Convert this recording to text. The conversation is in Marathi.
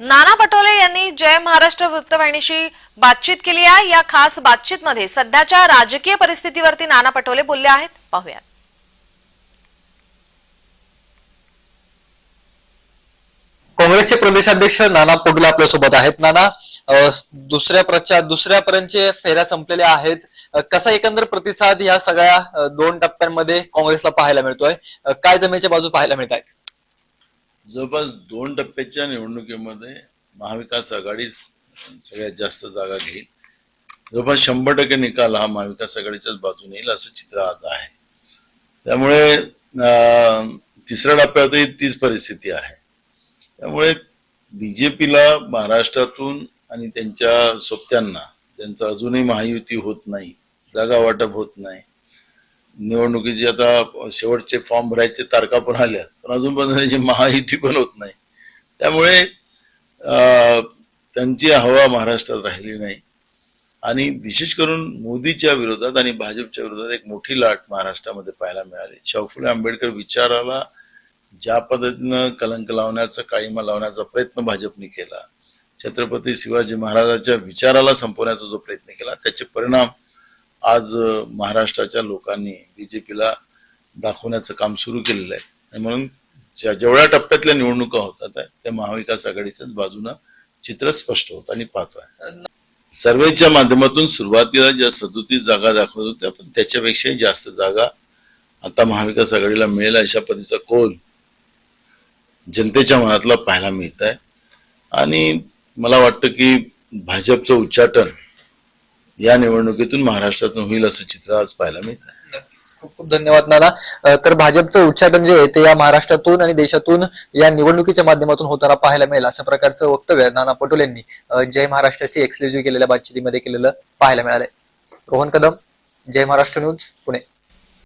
नाना पटोले यांनी जय महाराष्ट्र वृत्तवाहिनीशी बातचीत केली आहे. या खास बातचीत मध्ये सध्याच्या राजकीय परिस्थितीवरती नाना पटोले बोलले आहेत. पाहूयात. काँग्रेसचे प्रदेशाध्यक्ष नाना पटोले आपल्यासोबत आहेत. नाना दुसऱ्या प्रचार दुसऱ्यापर्यंतचे फेऱ्या संपलेल्या आहेत. कसा एकंदर प्रतिसाद या सगळ्या दोन टप्प्यांमध्ये काँग्रेसला पाहायला मिळतोय? काय जमेच्या बाजू पाहायला मिळत आहेत जवळपास दोन टप्प्याच्या निवडणुकीमध्ये महाविकास आघाडीच सगळ्यात जास्त जागा घेईल. जवळपास शंभर टक्के निकाल हा महाविकास आघाडीच्याच बाजूने येईल असं चित्र आज आहे. त्यामुळे तिसऱ्या टप्प्यातही तीच परिस्थिती आहे. त्यामुळे बीजेपीला महाराष्ट्रातून आणि त्यांच्या सोबत्यांना त्यांचं अजूनही महायुती होत नाही जागा वाटप होत नाही निवडणुकीची आता शेवटचे फॉर्म भरायचे तारखा पण आल्यात. पण अजूनपर्यंत त्याची महायुती पण होत नाही. त्यामुळे त्यांची हवा महाराष्ट्रात राहिली नाही. आणि विशेष करून मोदीच्या विरोधात आणि भाजपच्या विरोधात एक मोठी लाट महाराष्ट्रामध्ये पाहायला मिळाली. शाहू फुले आंबेडकर विचाराला ज्या पद्धतीनं कलंक लावण्याचा काळीमा लावण्याचा प्रयत्न भाजपने केला छत्रपती शिवाजी महाराजांच्या विचाराला संपवण्याचा जो प्रयत्न केला त्याचे परिणाम आज महाराष्ट्राच्या लोकांनी बीजेपीला दाखवण्याचं काम सुरू केलेलं आहे. आणि म्हणून ज्या जेवढ्या टप्प्यातल्या निवडणुका होतात त्या महाविकास आघाडीच्याच बाजूनं चित्र स्पष्ट होत आणि पाहतोय सर्वेच्या माध्यमातून सुरुवातीला ज्या सदोतीस जागा दाखवत होत्या पण त्याच्यापेक्षाही जास्त जागा आता महाविकास आघाडीला मिळेल अशा पद्धतीचा कोल जनतेच्या मनातला पाहायला मिळत आहे आणि मला वाटतं की भाजपचं उच्चाटन या निवडणुकीतून महाराष्ट्रातून होईल असं चित्र आज पाहायला मिळत आहे खूप खूप धन्यवाद नाना. तर भाजपचं उच्चाटन जे आहे ते या महाराष्ट्रातून आणि देशातून या निवडणुकीच्या माध्यमातून होताना पाहायला मिळेल अशा प्रकारचं वक्तव्य नाना पटोले यांनी जय महाराष्ट्राशी एक्सक्लुझिव्ह केलेल्या बातचीतीमध्ये केलेलं पाहायला मिळालंय. रोहन कदम जय महाराष्ट्र न्यूज पुणे.